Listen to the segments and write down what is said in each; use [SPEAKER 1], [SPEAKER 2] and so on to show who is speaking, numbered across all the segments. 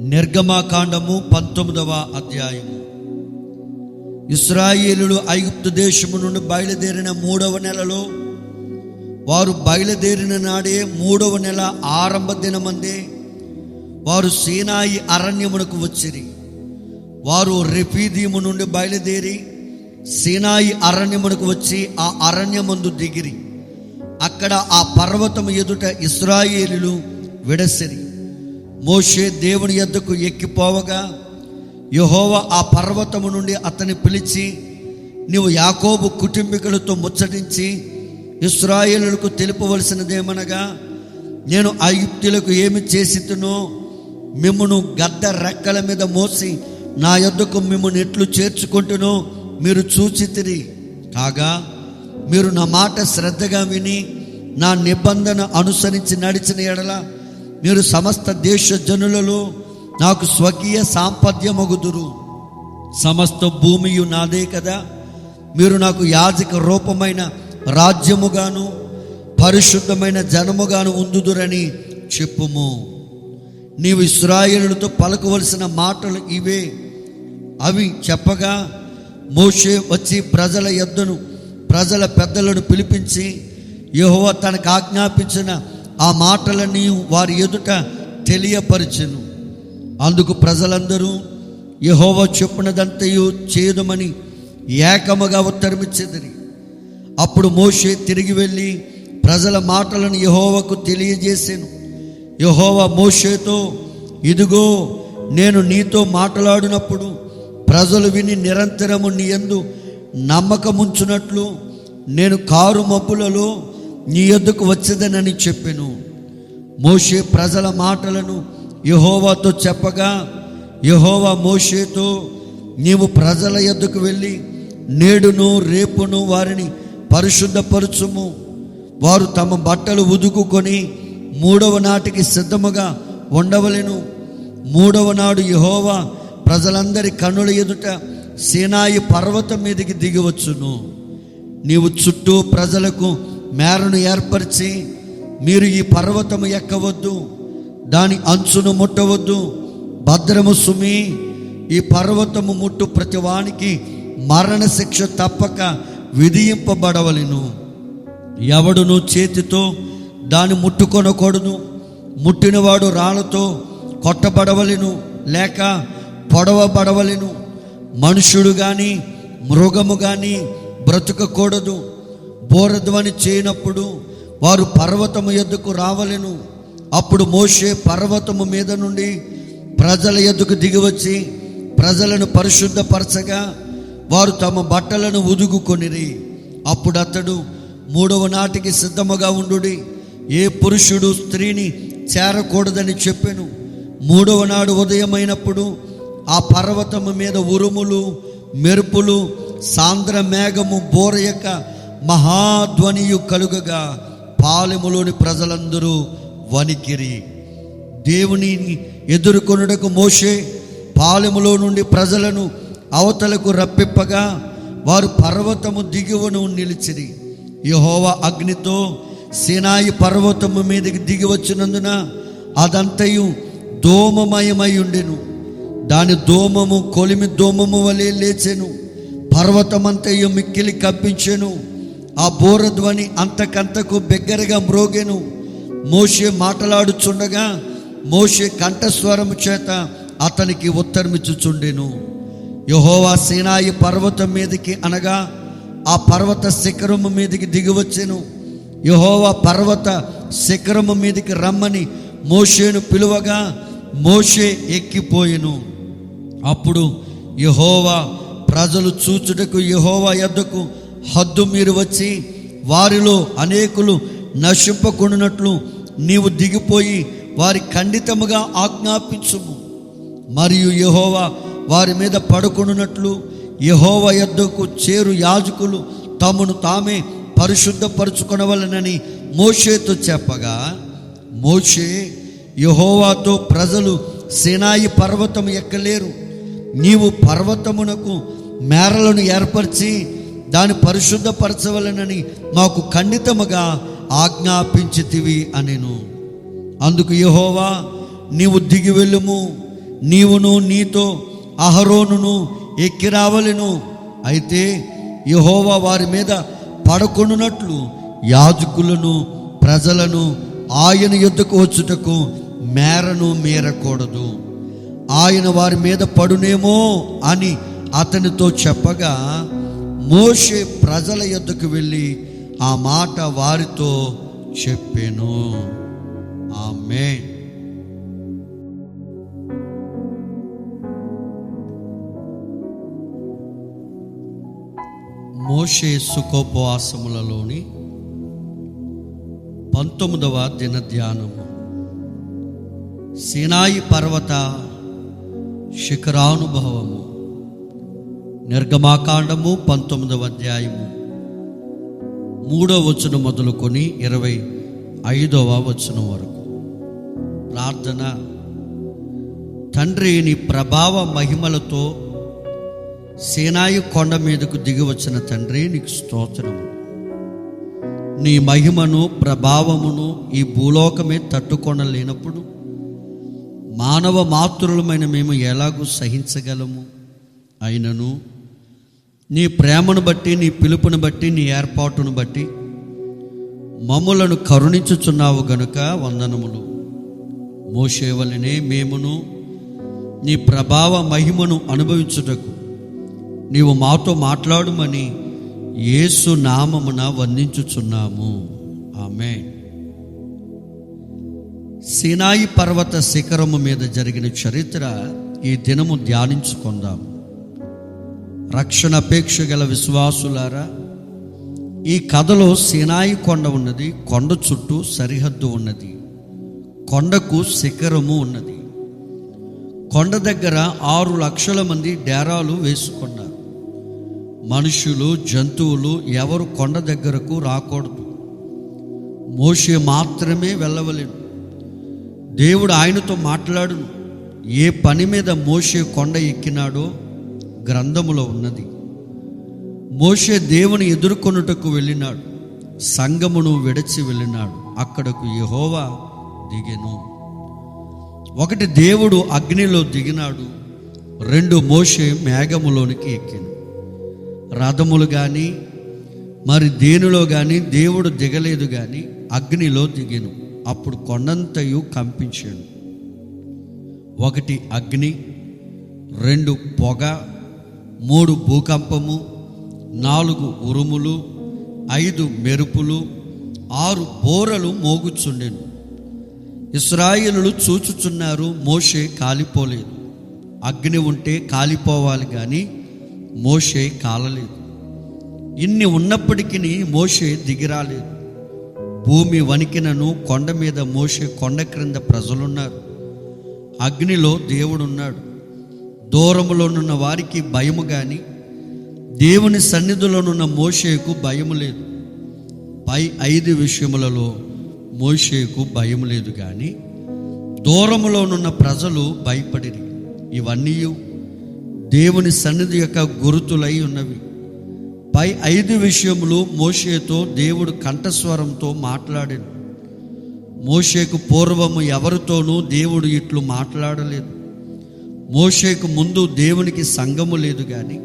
[SPEAKER 1] నిర్గమాకాండము పంతొమ్మిదవ అధ్యాయము. ఇస్రాయేలులు ఐగుప్తు దేశము నుండి బయలుదేరిన మూడవ నెలలో వారు బయలుదేరిన నాడే మూడవ నెల ఆరంభ దినమందే వారు సీనాయి అరణ్యమునకు వచ్చిరి. వారు రెఫీదీము నుండి బయలుదేరి సీనాయి అరణ్యమునకు వచ్చి ఆ అరణ్యమందు దిగిరి. అక్కడ ఆ పర్వతము ఎదుట ఇస్రాయేలులు విడసిరి. మోషే దేవుని యొద్దకు ఎక్కిపోవగా యహోవ ఆ పర్వతము నుండి అతని పిలిచి నీవు యాకోబు కుటుంబీకులతో ముచ్చటించి ఇస్రాయేలులకు తెలుపవలసినదేమనగా నేను ఐగుప్తులకు ఏమి చేసితునో మిమ్మను గద్ద రెక్కల మీద మోసి నా యొద్దకు మిమ్మల్ని ఎట్లు చేర్చుకుంటునో మీరు చూచితిరి కాగా మీరు నా మాట శ్రద్ధగా విని నా నిబంధన అనుసరించి నడిచిన ఎడల మీరు సమస్త దేశ జనులలో నాకు స్వకీయ సాంపద్యమగుదురు. సమస్త భూమియు నాదే కదా. మీరు నాకు యాజక రూపమైన రాజ్యముగాను పరిశుద్ధమైన జనముగాను ఉందుదురని చెప్పుము. నీవు ఇస్రాయేలులతో పలకవలసిన మాటలు ఇవే. అవి చెప్పగా మోషే వచ్చి ప్రజల ఎద్దును ప్రజల పెద్దలను పిలిపించి యెహోవా తనకు ఆజ్ఞాపించిన ఆ మాటలన్నీ వారి ఎదుట తెలియపరిచెను. అందుకు ప్రజలందరూ యహోవ చెప్పినదంతయు చేయదమని ఏకముగా ఉత్తరమిచ్చేదని అప్పుడు మోషే తిరిగి వెళ్ళి ప్రజల మాటలను యహోవకు తెలియజేశాను యహోవ మోషేతో ఇదిగో నేను నీతో మాట్లాడినప్పుడు ప్రజలు విని నిరంతరము నీ ఎందు నమ్మకముంచునట్లు నేను కారు మబ్బులలో నీ యొద్దకు వచ్చేదనని చెప్పాను. మోషే ప్రజల మాటలను యహోవాతో చెప్పగా యహోవా మోషేతో నీవు ప్రజల యొద్దకు వెళ్ళి నేడును రేపును వారిని పరిశుద్ధపరచుము. వారు తమ బట్టలు ఉదుకుకొని మూడవ నాటికి సిద్ధముగా ఉండవలెను. మూడవ నాడు యహోవా ప్రజలందరి కన్నుల ఎదుట సేనాయి పర్వతం మీదకి దిగవచ్చును నీవు చుట్టూ ప్రజలకు మేరను ఏర్పరిచి మీరు ఈ పర్వతము ఎక్కవద్దు దాని అంచును ముట్టవద్దు. భద్రము సుమి ఈ పర్వతము ముట్టు ప్రతివానికి మరణశిక్ష తప్పక విధింపబడవలెను. ఎవడును చేతితో దాన్ని ముట్టుకొనకూడదు ముట్టినవాడు రాళ్ళతో కొట్టబడవలెను లేక పొడవబడవలను. మనుషుడు కానీ మృగము కానీ బ్రతుకకూడదు. బోరధ్వని చేయనప్పుడు వారు పర్వతము ఎద్దుకు రావలెను. అప్పుడు మోషే పర్వతము మీద నుండి ప్రజల ఎద్దుకు దిగివచ్చి ప్రజలను పరిశుద్ధపరచగా వారు తమ బట్టలను ఉదుగుకొనిరి. అప్పుడు అతడు మూడవ నాటికి సిద్ధముగా ఉండుడి. ఏ పురుషుడు స్త్రీని చేరకూడదని చెప్పాను. మూడవ నాడు ఉదయమైనప్పుడు ఆ పర్వతము మీద ఉరుములు మెరుపులు సాంద్ర మేఘము బోర యొక్క మహాధ్వనియు కలుగగా పాలెములోని ప్రజలందరూ వణికిరి. దేవుని ఎదుర్కొనుటకు మోషే పాలెములో నుండి ప్రజలను అవతలకు రప్పిప్పగా వారు పర్వతము దిగువను నిలిచిరి. యహోవ అగ్నితో సినాయి పర్వతము మీదకి దిగి వచ్చినందున అదంతయు దోమమయమై ఉండెను. దాని దోమము కొలిమి దోమము వలె లేచెను. పర్వతమంతయు మిక్కిలి కప్పించెను. ఆ బోరధ్వని అంతకంతకు బిగ్గరగా మ్రోగెను. మోషే మాట్లాడుచుండగా మోషే కంఠస్వరము చేత అతనికి ఉత్తరమిచ్చుచుండెను. యహోవా సీనాయి పర్వతం మీదకి అనగా ఆ పర్వత శిఖరము మీదకి దిగివచ్చెను. యహోవా పర్వత శిఖరము మీదకి రమ్మని మోషేను పిలువగా మోషే ఎక్కిపోయెను. అప్పుడు యహోవా ప్రజలు చూచుటకు యహోవా ఎద్దకు హద్దు మీరు వచ్చి వారిలో అనేకులు నశింపకుండానట్లు నీవు దిగిపోయి వారి ఖండితముగా ఆజ్ఞాపించుము. మరియు యహోవా వారి మీద పడుకున్నట్లు యహోవ యొద్దకు చేరు యాజకులు తమను తామే పరిశుద్ధపరచుకొనవలనని మోషేతో చెప్పగా మోషే యహోవాతో ప్రజలు సేనాయి పర్వతం ఎక్కలేరు. నీవు పర్వతమునకు మేరలను ఏర్పరిచి దాన్ని పరిశుద్ధపరచవలనని మాకు ఖండితముగా ఆజ్ఞాపించితివి అనెను. అందుకు యహోవా నీవు దిగి వెళ్ళుము. నీవును నీతో అహరోనును ఎక్కి రావలెను. అయితే యహోవా వారి మీద పడకొనున్నట్లు యాజకులను ప్రజలను ఆయన యుద్ధకు వచ్చుటకు మేరను మీరకూడదు. ఆయన వారి మీద పడునేమో అని అతనితో చెప్పగా మోషే ప్రజల యొద్దకు వెళ్ళి ఆ మాట వారితో చెప్పాను. ఆమె మోషే సుఖోపవాసములలోని పంతొమ్మిదవ దిన ధ్యానము. సినాయి పర్వత శిఖరానుభవము. నిర్గమాకాండము పంతొమ్మిదవ అధ్యాయము. మూడవ వచనం మొదలుకొని ఇరవై ఐదవ వచనం వరకు. ప్రార్థన. తండ్రి నీ ప్రభావ మహిమలతో సేనాయి కొండ మీదకు దిగి వచ్చిన తండ్రి నీకు స్తోత్రము. నీ మహిమను ప్రభావమును ఈ భూలోకమే తట్టుకొనలేనప్పుడు మానవ మాతృలమైన మేము ఎలాగూ సహించగలము? అయినను నీ ప్రేమను బట్టి నీ పిలుపును బట్టి నీ ఏర్పాటును బట్టి మమ్ములను కరుణించుచున్నావు గనుక వందనములు. మోసేవలనే మేమును నీ ప్రభావ మహిమను అనుభవించుటకు నీవు మాతో మాట్లాడుమని యేసు నామమున వందించుచున్నాము. ఆమె సినాయి పర్వత శిఖరము మీద జరిగిన చరిత్ర ఈ దినము ధ్యానించుకుందాము రక్షణ అపేక్ష గల విశ్వాసులారా ఈ కథలో సినాయి కొండ ఉన్నది కొండ చుట్టూ సరిహద్దు ఉన్నది కొండకు శిఖరము ఉన్నది. కొండ దగ్గర ఆరు లక్షల మంది డేరాలు వేసుకున్నారు. మనుషులు జంతువులు ఎవరు కొండ దగ్గరకు రాకూడదు. మోషే మాత్రమే వెళ్ళవలేను దేవుడు ఆయనతో మాట్లాడును ఏ పని మీద మోషే కొండ ఎక్కినాడో గ్రంథములో ఉన్నది. మోషే దేవుని ఎదుర్కొనుటకు వెళ్ళినాడు. సంగమును విడచి వెళ్ళినాడు. అక్కడకు యహోవా దిగెను. ఒకటి దేవుడు అగ్నిలో దిగినాడు. రెండు మోషే మేఘములోనికి ఎక్కిను. రథములు కానీ మరి దేనిలో కానీ దేవుడు దిగలేదు కానీ అగ్నిలో దిగెను. అప్పుడు కొండంతయు కంపించాడు ఒకటి అగ్ని రెండు పొగ మూడు భూకంపము నాలుగు ఉరుములు ఐదు మెరుపులు ఆరు బోరలు మోగుచుండెను. ఇస్రాయిలు చూచుచున్నారు మోషే కాలిపోలేదు. అగ్ని ఉంటే కాలిపోవాలి కానీ మోషే కాలలేదు. ఇన్ని ఉన్నప్పటికీ మోషే దిగిరాలేదు. భూమి వణికినను కొండ మీద మోషే కొండ క్రింద ప్రజలున్నారు. అగ్నిలో దేవుడున్నాడు. దూరంలోనున్న వారికి భయము కానీ దేవుని సన్నిధిలోనున్న మోషేకు భయము లేదు. పై ఐదు విషయములలో మోషేకు భయం లేదు కానీ దూరములోనున్న ప్రజలు భయపడిరి. ఇవన్నీ దేవుని సన్నిధి యొక్క గురుతులై ఉన్నవి. పై ఐదు విషయములు మోషేతో దేవుడు కంఠస్వరంతో మాట్లాడాడు మోషేకు పూర్వము ఎవరితోనూ దేవుడు ఇట్లు మాట్లాడలేదు. మోషేకు ముందు దేవునికి సంఘము లేదు కానీ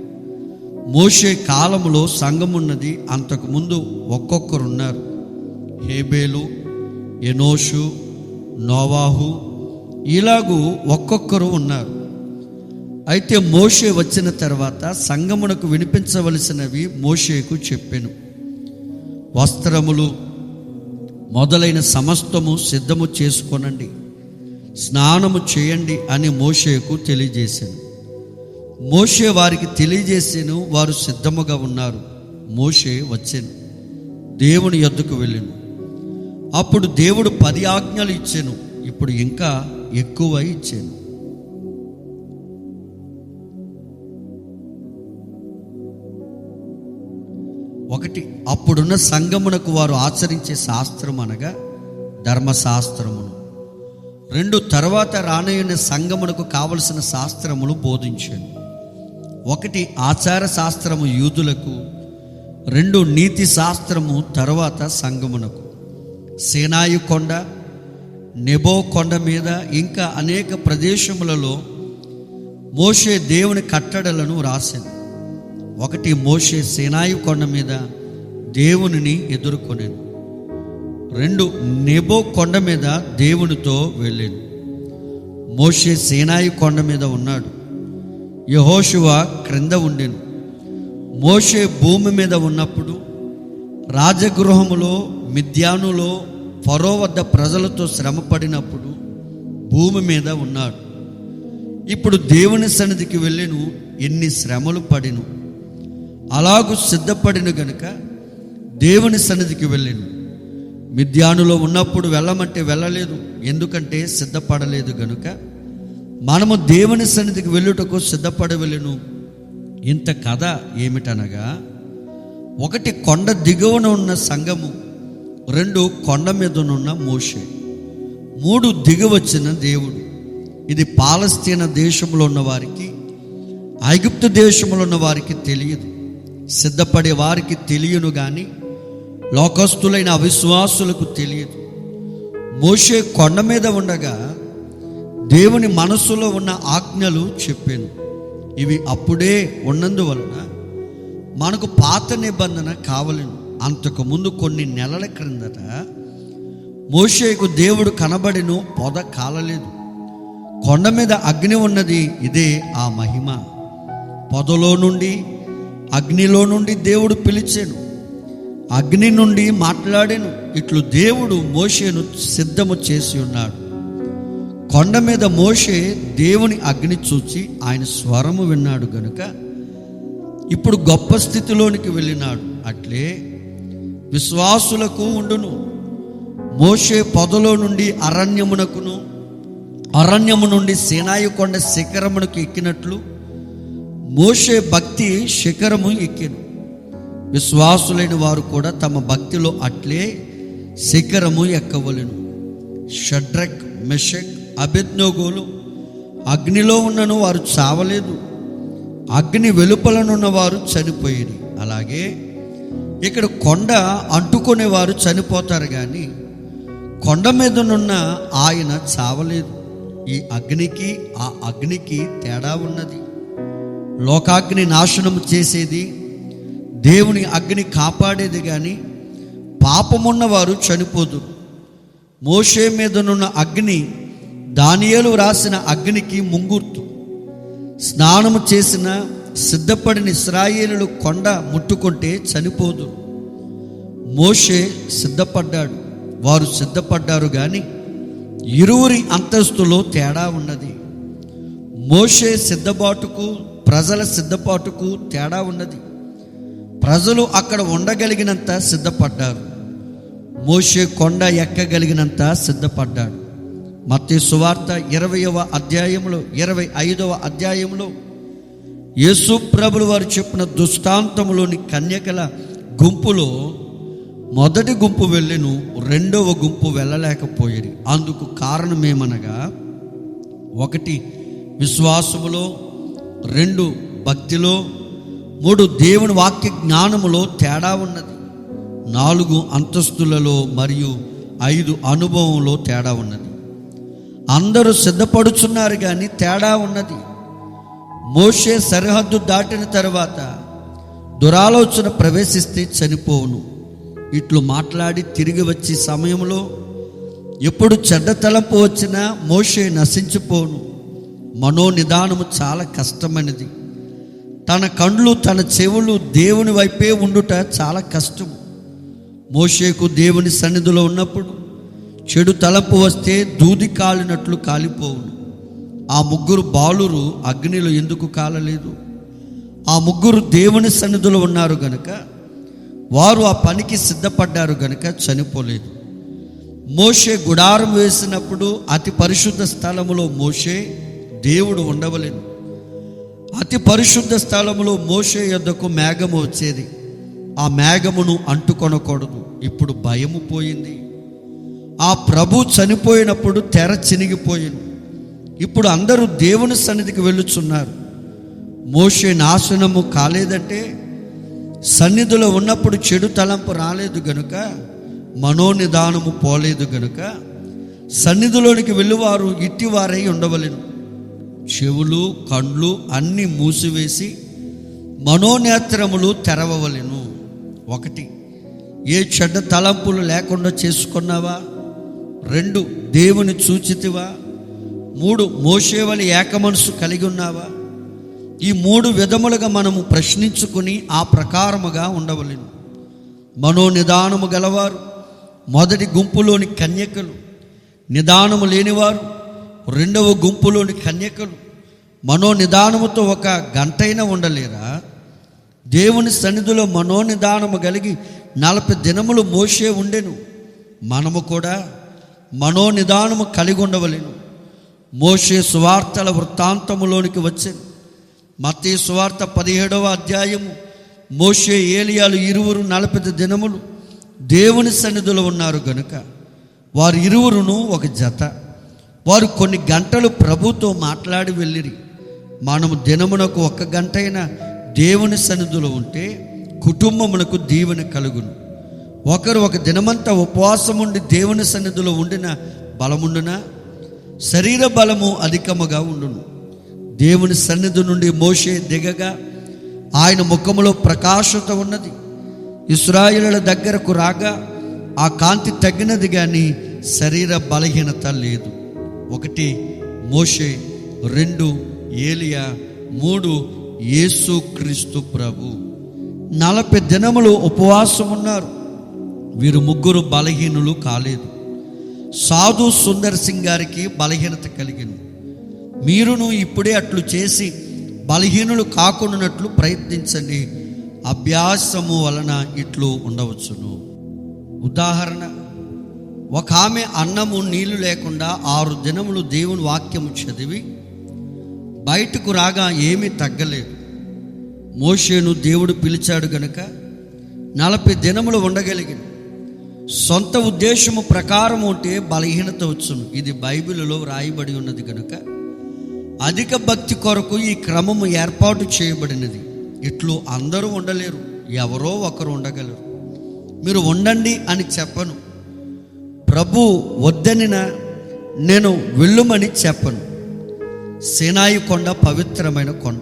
[SPEAKER 1] మోషే కాలములో సంఘమున్నది అంతకుముందు ఒక్కొక్కరున్నారు. హేబేలు ఎనోషు నోవాహు ఇలాగూ ఒక్కొక్కరు ఉన్నారు. అయితే మోషే వచ్చిన తర్వాత సంగమునకు వినిపించవలసినవి మోషేకు చెప్పాను. వస్త్రములు మొదలైన సమస్తము సిద్ధము చేసుకొనండి. స్నానము చేయండి అని మోషేకు తెలియజేశాను. మోషే వారికి తెలియజేసాను వారు సిద్ధముగా ఉన్నారు. మోషే వచ్చాను దేవుని యొద్దకు వెళ్ళాను. అప్పుడు దేవుడు పది ఆజ్ఞలు ఇచ్చాను ఇప్పుడు ఇంకా ఎక్కువ ఇచ్చాను. ఒకటి అప్పుడున్న సంగమునకు వారు ఆచరించే శాస్త్రం అనగా ధర్మశాస్త్రము. రెండు తర్వాత రానయ్యున్న సంగమునకు కావలసిన శాస్త్రములు బోధించాను. ఒకటి ఆచార శాస్త్రము యూదులకు రెండు నీతి శాస్త్రము తర్వాత సంగమునకు. సేనాయు కొండ నెబో కొండ మీద ఇంకా అనేక ప్రదేశములలో మోషే దేవుని కట్టడలను రాశాను ఒకటి మోషే సేనాయు కొండ మీద దేవునిని ఎదుర్కొనేది రెండు నెబో కొండ మీద దేవునితో వెళ్ళాను మోషే సేనాయి కొండ మీద ఉన్నాడు. యహోషువ క్రింద ఉండేను. మోషే భూమి మీద ఉన్నప్పుడు రాజగృహములో మిద్యానులో ఫరో వద్ద ప్రజలతో శ్రమపడినప్పుడు భూమి మీద ఉన్నాడు. ఇప్పుడు దేవుని సన్నిధికి వెళ్ళిను ఎన్ని శ్రమలు పడిను. అలాగూ సిద్ధపడిన గనుక దేవుని సన్నిధికి వెళ్ళాను. మిద్యానులో ఉన్నప్పుడు వెళ్ళమంటే వెళ్ళలేదు. ఎందుకంటే సిద్ధపడలేదు గనుక. మనము దేవుని సన్నిధికి వెళ్ళుటకు సిద్ధపడవలను ఇంత కథ ఏమిటనగా ఒకటి కొండ దిగువన ఉన్న సంఘము రెండు కొండ మీదనున్న మోషే. మూడు దిగవచ్చిన దేవుడు. ఇది పాలస్తీన దేశంలో ఉన్న వారికి ఐగుప్తు దేశంలో ఉన్న వారికి తెలియదు. సిద్ధపడే వారికి తెలియను కానీ లోకస్తులైన అవిశ్వాసులకు తెలియదు. మోషే కొండ మీద ఉండగా దేవుని మనస్సులో ఉన్న ఆజ్ఞలు చెప్పాను. ఇవి అప్పుడే ఉన్నందువలన మనకు పాత నిబంధన కావలేను. అంతకుముందు కొన్ని నెలల క్రిందట మోషేకు దేవుడు కనబడిను పొద కాలలేదు. కొండ మీద అగ్ని ఉన్నది ఇదే ఆ మహిమ. పొదలో నుండి అగ్నిలో నుండి దేవుడు పిలిచాను. అగ్ని నుండి మాట్లాడాను. ఇట్లు దేవుడు మోషేను సిద్ధము చేసి ఉన్నాడు. కొండ మీద మోషే దేవుని అగ్ని చూచి ఆయన స్వరము విన్నాడు గనుక ఇప్పుడు గొప్ప స్థితిలోనికి వెళ్ళినాడు. అట్లే విశ్వాసులకు ఉండును. మోషే పొదలో నుండి అరణ్యమునకును అరణ్యము నుండి సేనాయి కొండ శిఖరమునకు ఎక్కినట్లు మోషే భక్తి శిఖరము ఎక్కిను. విశ్వాసులైన వారు కూడా తమ భక్తిలో అట్లే శిఖరము ఎక్కవలను. షడ్రక్ మెషక్ అభిజ్ఞోగోలు అగ్నిలో ఉన్నను వారు చావలేదు. అగ్ని వెలుపలనున్న వారు చనిపోయేది అలాగే ఇక్కడ కొండ అంటుకునేవారు చనిపోతారు కానీ కొండ మీదనున్న ఆయన చావలేదు. ఈ అగ్నికి ఆ అగ్నికి తేడా ఉన్నది. లోకాగ్ని నాశనం చేసేది దేవుని అగ్ని కాపాడేది కానీ పాపమున్నవారు చనిపోదురు మోషే మీదనున్న అగ్ని దానియలు రాసిన అగ్నికి ముంగుర్తు. స్నానము చేసిన సిద్ధపడిన ఇస్రాయేలు కొండ ముట్టుకుంటే చనిపోదు. మోషే సిద్ధపడ్డాడు. వారు సిద్ధపడ్డారు కానీ ఇరువురి అంతస్తులో తేడా ఉన్నది. మోషే సిద్ధపాటుకు ప్రజల సిద్ధపాటుకు తేడా ఉన్నది. ప్రజలు అక్కడ ఉండగలిగినంత సిద్ధపడ్డారు. మోషే కొండ ఎక్కగలిగినంత సిద్ధపడ్డాడు. మత్తి సువార్త ఇరవయవ అధ్యాయంలో ఇరవై ఐదవ అధ్యాయంలో యేసు ప్రభులు వారు చెప్పిన దుష్టాంతంలోని కన్యకల గుంపులో మొదటి గుంపు వెళ్ళిను రెండవ గుంపు వెళ్ళలేకపోయేది. అందుకు కారణమేమనగా ఒకటి విశ్వాసములో రెండు భక్తిలో మూడు దేవుని వాక్య జ్ఞానములో తేడా ఉన్నది. నాలుగు అంతస్తులలో మరియు ఐదు అనుభవంలో తేడా ఉన్నది. అందరూ సిద్ధపడుచున్నారు కానీ తేడా ఉన్నది. మోషే సరిహద్దు దాటిన తర్వాత దురాలోచన ప్రవేశిస్తే చనిపోవును. ఇట్లు మాట్లాడి తిరిగి వచ్చే సమయంలో ఎప్పుడు చెడ్డ తలపు వచ్చినా మోషే నశించిపోను మనోనిదానము చాలా కష్టమైనది. తన కండ్లు తన చెవులు దేవుని వైపే ఉండుట చాలా కష్టం. మోషేకు దేవుని సన్నిధిలో ఉన్నప్పుడు చెడు తలపు వస్తే దూది కాలినట్లు కాలిపోవును. ఆ ముగ్గురు బాలురు అగ్నిలో ఎందుకు కాలలేదు? ఆ ముగ్గురు దేవుని సన్నిధిలో ఉన్నారు గనుక వారు ఆ పనికి సిద్ధపడ్డారు గనుక చనిపోలేదు. మోషే గుడారం వేసినప్పుడు అతి పరిశుద్ధ స్థలములో మోషే దేవుడు ఉండవలేదు. అతి పరిశుద్ధ స్థలములో మోసే యొద్దకు మేఘము వచ్చేది. ఆ మేఘమును అంటుకొనకూడదు. ఇప్పుడు భయము పోయింది. ఆ ప్రభు చనిపోయినప్పుడు తెర చినిగిపోయింది. ఇప్పుడు అందరూ దేవుని సన్నిధికి వెళ్ళుచున్నారు. మోషే నాశనము కాలేదంటే. సన్నిధిలో ఉన్నప్పుడు చెడు తలంపు రాలేదు గనుక మనోనిదానము పోలేదు గనుక సన్నిధిలోనికి వెళ్ళువారు ఇట్టివారై ఉండవలను. చెవులు కండ్లు అన్నీ మూసివేసి మనోనేత్రములు తెరవవలెను. ఒకటి ఏ చెడ్డ తలంపులు లేకుండా చేసుకున్నావా? రెండు దేవుని చూచితివా? మూడు మోసేవలి ఏకమనసు కలిగి ఉన్నావా? ఈ మూడు విధములుగా మనము ప్రశ్నించుకుని ఆ ప్రకారముగా ఉండవలెను. మనోనిదానము గలవారు మొదటి గుంపులోని కన్యకలు నిదానము లేనివారు రెండవ గుంపులోని కన్యకలు మనోనిదానముతో ఒక గంటైనా ఉండలేరా? దేవుని సన్నిధిలో మనోనిదానము కలిగి నలభై దినములు మోసే ఉండెను. మనము కూడా మనోనిదానము కలిగి ఉండవలేను. మోషే సువార్తల వృత్తాంతములోనికి వచ్చాను. మతీ సువార్త పదిహేడవ అధ్యాయము. మోషే ఏలియాలు ఇరువురు నలభై దినములు దేవుని సన్నిధిలో ఉన్నారు గనుక వారు ఇరువురును ఒక జత. వారు కొన్ని గంటలు ప్రభుతో మాట్లాడి వెళ్ళిరి. మనము దినమునకు ఒక్క గంట అయినా దేవుని సన్నిధిలో ఉంటే కుటుంబమునకు దీవెన కలుగును. ఒకరు ఒక దినమంతా ఉపవాసం ఉండి దేవుని సన్నిధిలో ఉండిన బలముండునా? శరీర బలము అధికముగా ఉండును. దేవుని సన్నిధి నుండి మోసే దిగగా ఆయన ముఖములో ప్రకాశత ఉన్నది. ఇస్రాయిల దగ్గరకు రాగా ఆ కాంతి తగ్గినది కానీ శరీర బలహీనత లేదు. ఒకటి మోషే రెండు ఏలియా మూడు యేసు క్రీస్తు ప్రభు. నలభై దినములు ఉపవాసం ఉన్నారు. వీరు ముగ్గురు బలహీనులు కాలేదు. సాధు సుందర్ సింగ్ గారికి బలహీనత కలిగింది. మీరును ఇప్పుడే అట్లు చేసి బలహీనులు కాకుండానట్లు ప్రయత్నించండి. అభ్యాసము వలన ఇట్లు ఉండవచ్చును. ఉదాహరణ ఒక ఆమె అన్నము నీళ్ళు లేకుండా ఆరు దినములు దేవుని వాక్యము చదివి బయటకు రాగా ఏమీ తగ్గలేదు. మోషేను దేవుడు పిలిచాడు గనుక నలభై దినములు ఉండగలిగింది సొంత ఉద్దేశము ప్రకారం ఉంటే బలహీనత వచ్చును. ఇది బైబిల్లో రాయబడి ఉన్నది కనుక అధిక భక్తి కొరకు ఈ క్రమము ఏర్పాటు చేయబడినది. ఇట్లు అందరూ ఉండలేరు ఎవరో ఒకరు ఉండగలరు. మీరు ఉండండి అని చెప్పను. ప్రభు వద్దనిన నేను వెళ్ళుమని చెప్పను. సినాయి కొండ పవిత్రమైన కొండ.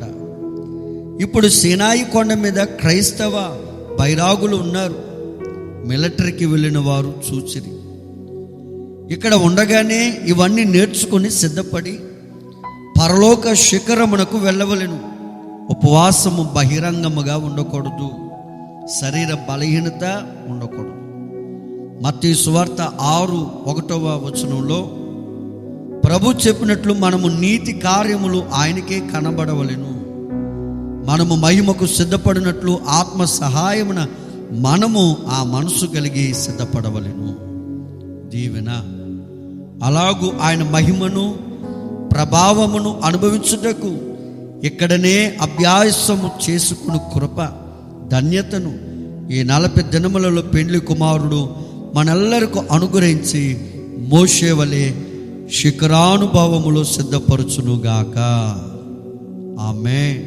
[SPEAKER 1] ఇప్పుడు సినాయి కొండ మీద క్రైస్తవ బైరాగులు ఉన్నారు. మిలిటరీకి వెళ్ళిన వారు చూచిరి. ఇక్కడ ఉండగానే ఇవన్నీ నేర్చుకుని సిద్ధపడి పరలోక శిఖరమునకు వెళ్ళవలెను. ఉపవాసము బహిరంగముగా ఉండకూడదు. శరీర బలహీనత ఉండకూడదు. మత్తి సువార్త ఆరు ఒకటవ వచనంలో ప్రభు చెప్పినట్లు మనము నీతి కార్యములు ఆయనకే కనబడవలెను. మనము మహిమకు సిద్ధపడినట్లు ఆత్మ సహాయమున మనము ఆ మనసు కలిగి సిద్ధపడవలెను. దీవెన. అలాగూ ఆయన మహిమను ప్రభావమును అనుభవించుటకు ఇక్కడనే అభ్యాసము చేసుకుని కృప ధన్యతను. ఈ నలభై దినములలో పెండ్లి కుమారుడు మనల్లరికూ అనుగ్రహించి మోసేవలే శిఖరానుభవములో సిద్ధపరచునుగాక. ఆమె